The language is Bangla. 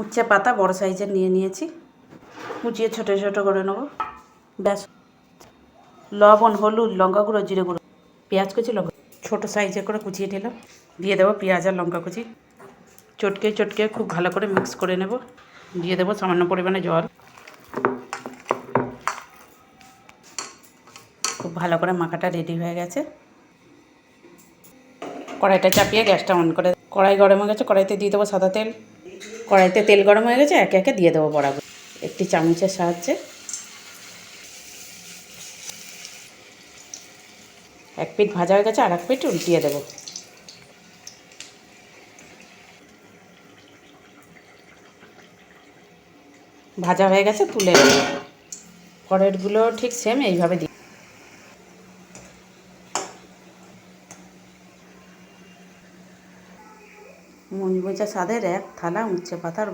উচ্ছে পাতা বড় সাইজের নিয়ে নিয়েছি। কুচিয়ে ছোটো ছোটো করে নেব। ব্যাস। লবণ, হলুদ, লঙ্কা গুঁড়ো, জিরে গুঁড়ো, পেঁয়াজ কুচি লঙ্কা ছোটো সাইজে করে কুচিয়ে নিলাম। দিয়ে দেবো পেঁয়াজ আর লঙ্কা কুচি। চটকে চটকে খুব ভালো করে মিক্স করে নেব। দিয়ে দেবো সামান্য পরিমাণে জল। খুব ভালো করে মাখাটা রেডি হয়ে গেছে। কড়াইটা চাপিয়ে গ্যাসটা অন করে কড়াই গরম হয়ে গেছে, কড়াইতে দিয়ে দেবো সাদা তেল। কড়াইতে তেল গরম হয়ে গেছে, একে একে দিয়ে দেবো বড়াগুলো। একটি চামচের সাহায্যে। এক পিঠ ভাজা হয়ে গেছে, আর এক পিঠ উল্টিয়ে দেবো। ভাজা হয়ে গেছে, তুলে দেবো পরেরগুলো ঠিক সেম এইভাবে দিই মঞ্জুমচা সাদের এক থালা উচ্ছে পাতার